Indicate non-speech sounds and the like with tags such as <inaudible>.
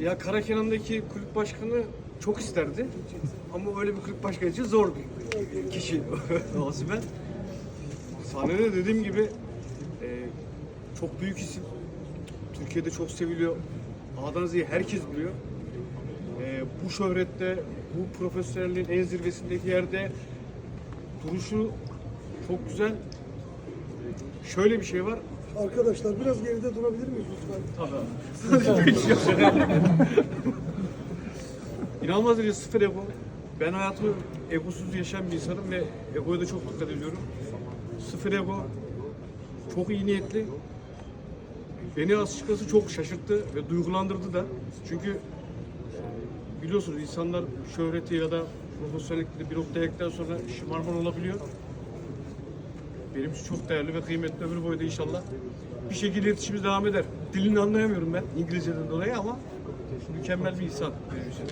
Ya Karakenan'daki kulüp başkanı çok isterdi. Ama öyle bir kulüp başkanı için zor bir kişi <laughs> Osimhen. Sahnede dediğim gibi e, çok büyük isim. Türkiye'de çok seviliyor. A'dan Z'ye herkes biliyor. E, bu şöhrette, bu profesyonelliğin en zirvesindeki yerde duruşu çok güzel. Şöyle bir şey var. Arkadaşlar biraz geride durabilir miyiz lütfen? İnanılmaz derece sıfır ego. Ben hayatımı egosuz yaşayan bir insanım ve egoya da çok dikkat ediyorum. Sıfır ego. Çok iyi niyetli. Beni açıkçası çok şaşırttı ve duygulandırdı da. Çünkü e, biliyorsunuz insanlar şöhreti ya da profesyonellikleri bir noktaya geldikten sonra şımarman olabiliyor. Benim için çok değerli ve kıymetli ömür boyu da inşallah. Bir şekilde iletişimimiz devam eder. Dilini anlayamıyorum ben İngilizceden dolayı ama mükemmel bir insan benim için.